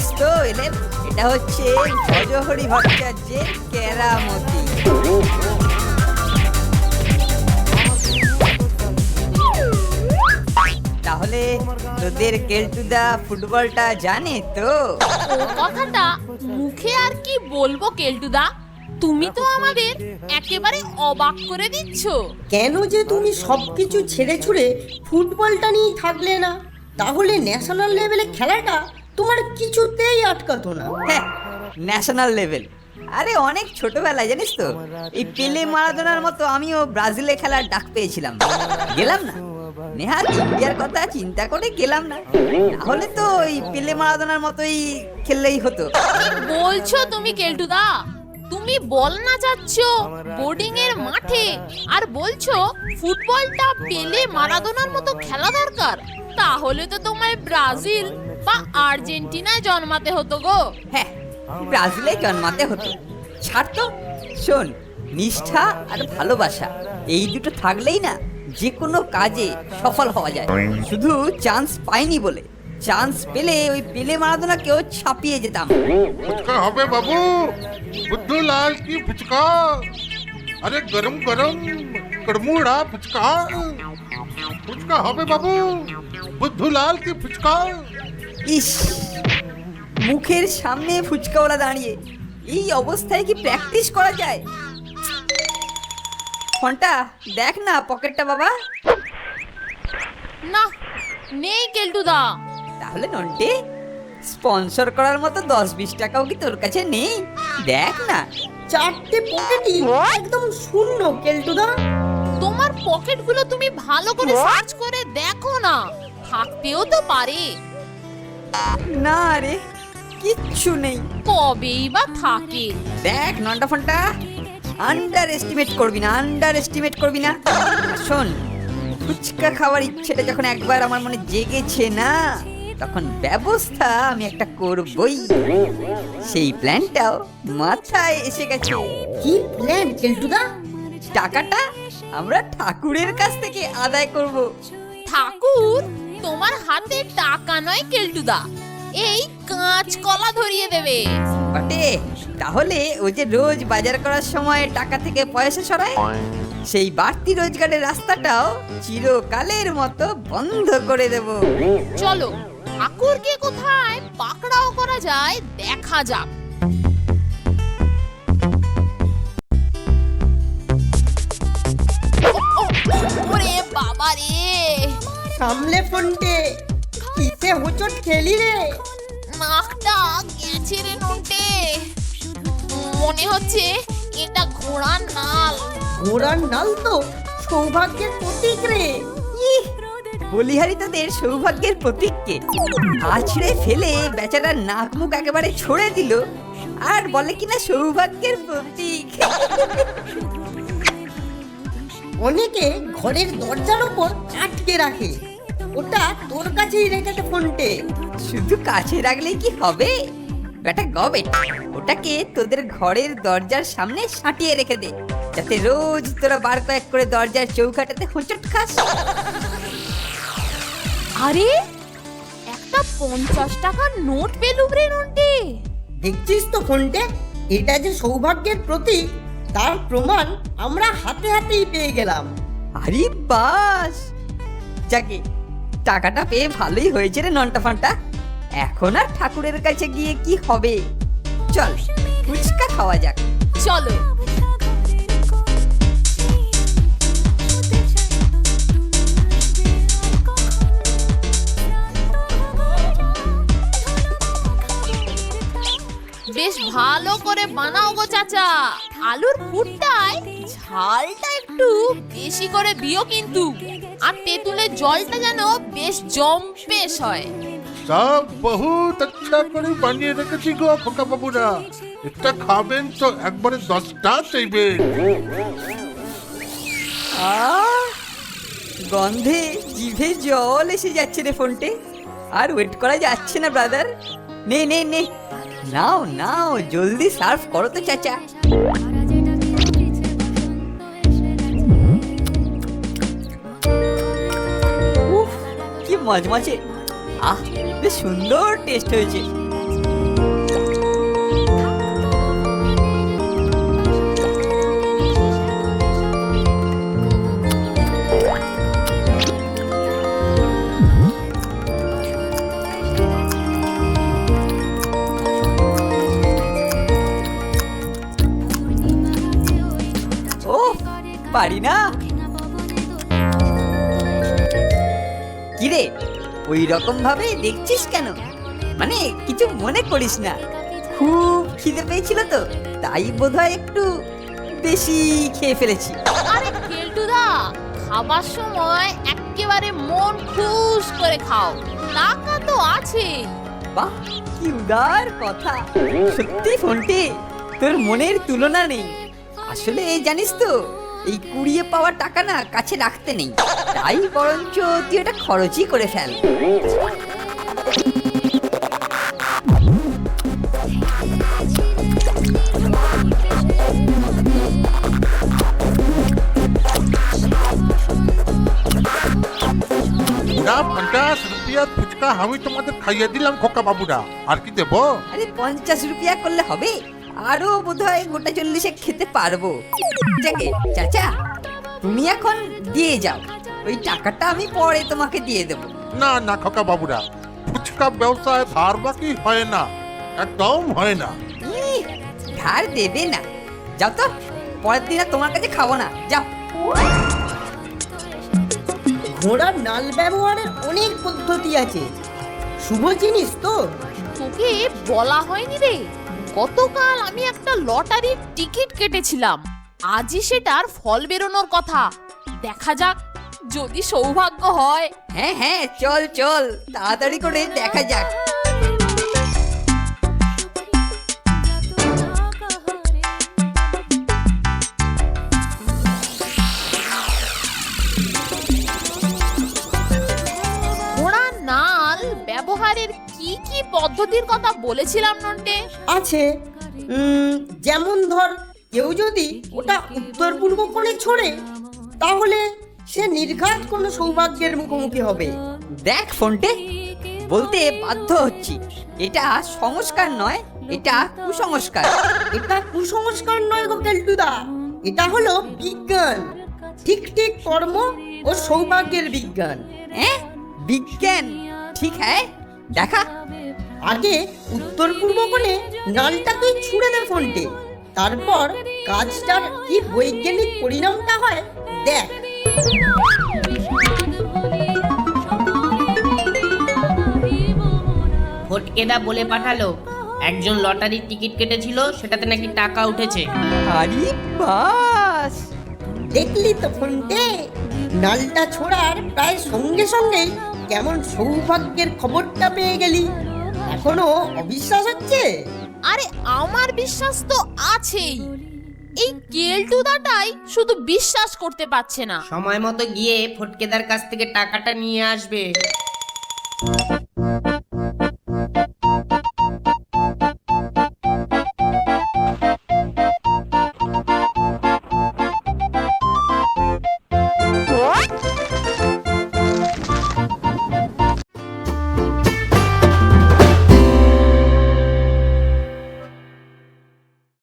এলেন এটা হচ্ছে ভজহরি ভট্টাচার্যের কেরামতি। তাহলে তোদের কেলটুদা ফুটবলটা জানে তো? ও কথাটা মুখে আর কি বলব কেলটুদা? তুমি তো আমাদের একেবারে অবাক করে দিচ্ছ। কেন যে তুমি সবকিছু ছেড়ে ছুড়ে ফুটবলটা নিয়ে থাকলে না? তাহলে ন্যাশনাল লেভেলে খেলাটা তোমার কিছুতেই আটকাতো না। হ্যাঁ ন্যাশনাল লেভেল আরে অনেক ছোটবেলায় জানিস তো? এই পেলে মারাদোনার মতো আমিও ব্রাজিলে খেলার ডাক পেয়েছিলাম। গেলাম না? নেহাত ইন্ডিয়ার কথা চিন্তা করে গেলাম না। তাহলে তো এই পেলে মারাদোনার মতোই খেললেই হতো। বলছো তুমি কেলটুদা? তুমি বল না চাচ্ছ বোর্ডিং এর মাঠে। আর বলছো ফুটবলটা পেলে মারাদোনার মতো খেলা দরকার। তাহলে তো তোমায় ব্রাজিল বা আর্জেন্টিনায় জন্মাতে হতো গো। হ্যাঁ ব্রাজিলে জন্মাতে হতো। ছাড় তো শোন নিষ্ঠা আর ভালোবাসা এই দুটো থাকলেই না যে কোনো কাজে সফল হওয়া যায়। শুধু চান্স পাইনি বলে চান্স পেলে ওই পেলে মারাদোনা কেউ ছাপিয়ে যেতাম। ফুচকা হবে বাবু বুদ্ধু লাল কি ফুচকা? আরে গরম গরম কড়মুড়া ফুচকা। ফুচকা হবে বাবু বুদ্ধু লাল কি ফুচকা? ইস মুখের সামনে ফুচকাওয়ালা দাঁড়িয়ে। এই অবস্থায় কি প্র্যাকটিস করা যায়? ফোনটা দেখ না পকেটটা বাবা। না নেই কেলটুদা। তাহলে নন্টে স্পন্সর করার মতো দশ বিশ টাকাও কি তোর কাছে নেই? দেখ না। চারটে পকেটই একদম শূন্য কেলটুদা। তোমার পকেটগুলো তুমি ভালো করে সার্চ করে দেখো না। থাকতেও তো পারে। না রে কিচ্ছু নেই। কবেই বা থাকে। দেখ নন্টা ফোনটা আন্ডার এস্টিমেট করবি না আন্ডার এস্টিমেট করবি না। শোন ফুচকা খাওয়ার ইচ্ছেটা যখন একবার আমার মনে জেগেছে না তখন ব্যবস্থা আমি একটা করবই। সেই প্ল্যানটাও মাথায় এসে গেছে। কি প্ল্যান কেলটুদা? টাকাটা আমরা ঠাকুরের কাছ থেকে আদায় করব। ঠাকুর? তোমার হাতে টাকা নয় কেলটুদা। এই কাঁচ কলা ধরিয়ে দেবে। বটে তাহলে ও যে রোজ বাজার করার সময় টাকা থেকে পয়সা সরায় সেই বাড়তি রোজগারের রাস্তাটাও চিরকালের মতো বন্ধ করে দেব। চলো ঠাকুরকে কোথায় পাকড়াও করা যায় দেখা যাক। সামলে ফোনটে। কিসে হোচট খেলি রে। নাকটা গেছে রে নোটে মনে হচ্ছে এটা ঘোড়ার নাল। ঘোড়ার নাল তো সৌভাগ্যের প্রতীক রে। বলিহারি তাদের সৌভাগ্যের প্রতীককে আছড়ে ফেলে বেচারার নাক মুখ একেবারে ছড়ে দিল। আর বলে কিনা সৌভাগ্যের প্রতীক। অনেকে ঘরের দরজার ওপর আটকে রাখে। ওটা তোর কাছেই রেখেছে ফোনটে। শুধু কাছে রাখলেই কি হবে? বেটা গবে ওটাকে তোদের ঘরের দরজার সামনে সাঁটিয়ে রেখে দে। যাতে রোজ তোরা বার কয়েক করে দরজার চৌকাটাতে হোঁচট খাস। আরে একটা পঞ্চাশ টাকার নোট পেলুম রে নোটে দেখছিস তো ফোনটে? এটা যে সৌভাগ্যের প্রতীক তার প্রমাণ আমরা হাতে হাতেই পেয়ে গেলাম। আরে বাস! যাকে টাকাটা পেয়ে ভালোই হয়েছে রে নন্টা ফান্টা। এখন আর ঠাকুরের কাছে গিয়ে কি হবে? চল ফুচকা খাওয়া যাক। চলো। বেশ ভালো করে বানাও গো চাচা। আলুর পুরটায় ঝালটা একটু বেশি করে দিও কিন্তু। আর তেঁতুলের জলটা যেন বেশ জম্পেশ হয়। সব বহুত আচ্ছা করে বানিয়ে রেখেছি গো খোকা বাবুরা। এটা খাবেন তো একবারে দশটা চাইবেন। আহ গন্ধে জিভে জল এসে যাচ্ছে রে ফোনটে। আর ওয়েট করা যাচ্ছে না ব্রাদার নে নে নে। নাও নাও জলদি সার্ভ করো তো চাচা। কি মজমজে আহ বেশ সুন্দর টেস্ট হয়েছে। পারি না। কিরে ওই রকম ভাবে দেখছিস কেন? মানে কিছু মনে করিস না। খুব খিদে পেয়েছিল তো তাই বোধহয় একটু বেশি খেয়ে ফেলেছি। আরে কেলটুদা খাবার সময় একেবারে মন খুশ করে খাও। টাকা তো আছে। বাহ কি উদার কথা। সত্যি ফোনটি তোর মনের তুলনা নেই। আসলে জানিস তো এই কুড়িয়ে পাওয়া টাকা না কাছে রাখতে নেই। তাই বরঞ্চ তুই এটা খরচই করে ফেল। পঞ্চাশ রুপিয়া ফুচকা আমি তোমাদের খাইয়ে দিলাম খোকা বাবুরা। আর কি দেবো? আরে পঞ্চাশ রুপিয়া করলে হবে? আরও বোধহয় গোটা চল্লিশে খেতে পারব। যাকে চাচা তুমি এখন দিয়ে যাও। ওই টাকাটা আমি পরে তোমাকে দিয়ে দেবো। না না খোকা বাবুরা ফুচকা ব্যবসায় ধার বাকি হয় না একদম হয় না। ইহ, ধার দেবে না। যাও তো পরের দিন আর তোমার কাছে খাব না। যাও। ঘোড়ার নাল ব্যবহারের অনেক পদ্ধতি আছে। শুভ জিনিস তো। তোকে বলা হয়নি রে। গতকাল আমি একটা লটারির টিকিট কেটেছিলাম। আজই সেটার ফল বেরোনোর কথা। দেখা যাক, যদি সৌভাগ্য হয়। হ্যাঁ হ্যাঁ চল চল, তাড়াতাড়ি করে দেখা যাক। কি পদ্ধতির কথা বলেছিলাম নন্টে? আছে। উম, যেমন ধর কেউ যদি ওটা উত্তর পূর্ব কোণে ছোড়ে তাহলে সে নির্ঘাত কোনো সৌভাগ্যের মুখোমুখি হবে। দেখ ফোনটে বলতে বাধ্য হচ্ছি। এটা সংস্কার নয় এটা কুসংস্কার। এটা কুসংস্কার নয় গো কেলটুদা এটা হলো বিজ্ঞান। ঠিক ঠিক কর্ম ও সৌভাগ্যের বিজ্ঞান। হ্যাঁ বিজ্ঞান। ঠিক হ্যাঁ। দেখা। আগে উত্তর পূর্ব কোণে নালটা তুই ছুঁড়ে দে ফোনটে। তারপর কাজটার কি বৈজ্ঞানিক পরিণামটা হয় দেখ। ফটকেদা বলে পাঠালো একজন লটারির টিকিট কেটেছিল সেটাতে নাকি টাকা উঠেছে। আরে বাস! দেখলি তো ফোনটে? নালটা ছোড়ার প্রায় সঙ্গে সঙ্গেই কেমন সৌভাগ্যের খবরটা পেয়ে গেলি। এখনও অবিশ্বাস হচ্ছে? আরে আমার বিশ্বাস তো আছেই। এই কেলটুদাটাই শুধু বিশ্বাস করতে পারছে না। সময় মতো গিয়ে ফটকেদার কাছ থেকে টাকাটা নিয়ে আসবে।